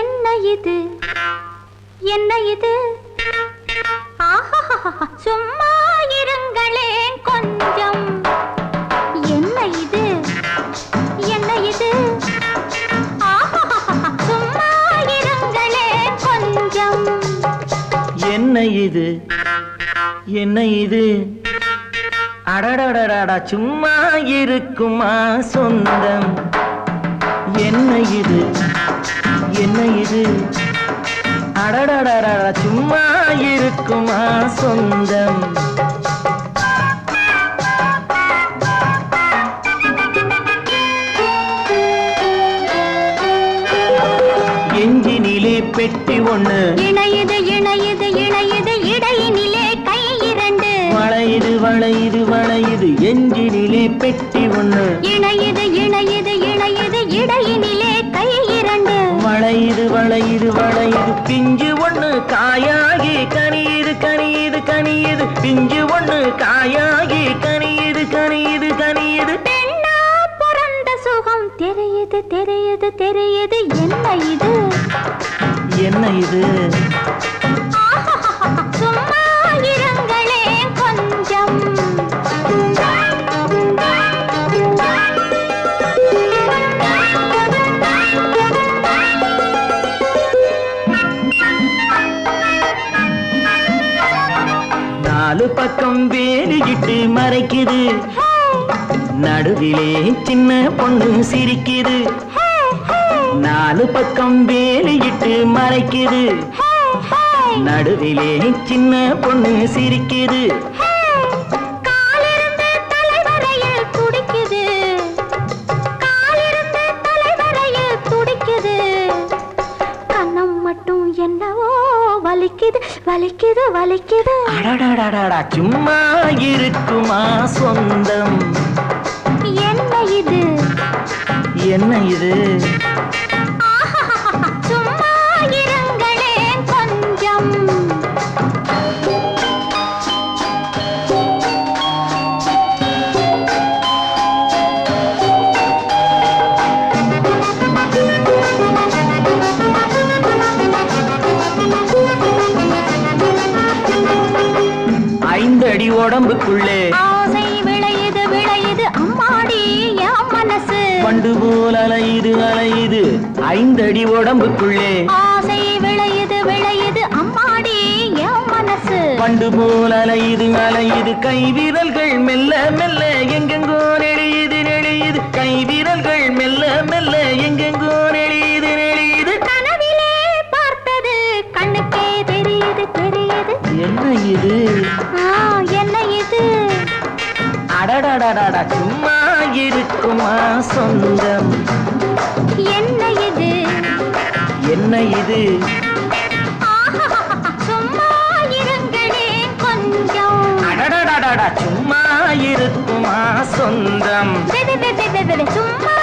என்ன இது? என்ன இது? ஆஹா சும்மா இருங்களேன் கொஞ்சம். என்ன இது? என்ன இது? ஆஹா சும்மா இருங்களேன் கொஞ்சம். என்ன இது? என்ன இது? அடடடடடா சும்மா இருக்குமா சொந்தம்? என்ன இது? என்ன இது? அடடடட சும்மா இருக்குமா சொந்தம் எஞ்சினிலே பெட்டி ஒண்ணு இணையுது இணையுது இணையுது இடையினிலே கை இரண்டு வளையுது வளையுது வளையுது எஞ்சினிலே பெட்டி ஒண்ணு இணையுது இணையுது இணையுது இடையினிலே வளையுது வளையுது பிஞ்சு ஒண்ணு காயாகி கனியுது கனியுது கனியுது. பிஞ்சு ஒண்ணு காயாகி கனியுது கனியுது கனியுது. பெண்ணா பிறந்த சுகம் தெரியுது தெரியுது தெரியுது நாலு பக்கம் வேலியிட்டு மறைக்குது. நடுவிலே சின்ன பொண்ணு சிரிக்குது. நாலு பக்கம் வேலியிட்டு மறைக்குது. நடுவிலே சின்ன பொண்ணு சிரிக்குது. வலிக்குது வலிக்குது வலிக்குது. அடடடடடா சும்மா இருக்குமா சொந்தம் என்ன இது என்ன இது உடம்புக்குள்ளே. ஆசை விளையுது விளையுது அம்மாடி என் மனசு. பண்டு போல் அலையுது அலையுது ஐந்தடி உடம்புக்குள்ளே. ஆசை விளையுது விளையுது அம்மாடி என் மனசு. பண்டு போல் அலையுது அலையுது கை விரல்கள் மெல்ல மெல்ல எங்கெங்கோ இது? என்ன இது அடடடடடா சும்மா இருக்குமா சொந்தம் என்ன இது? என்ன இது சும்மா இருங்களேன் கொஞ்சம் அடடடடடா சும்மா இருக்குமா சொந்தம் சும்மா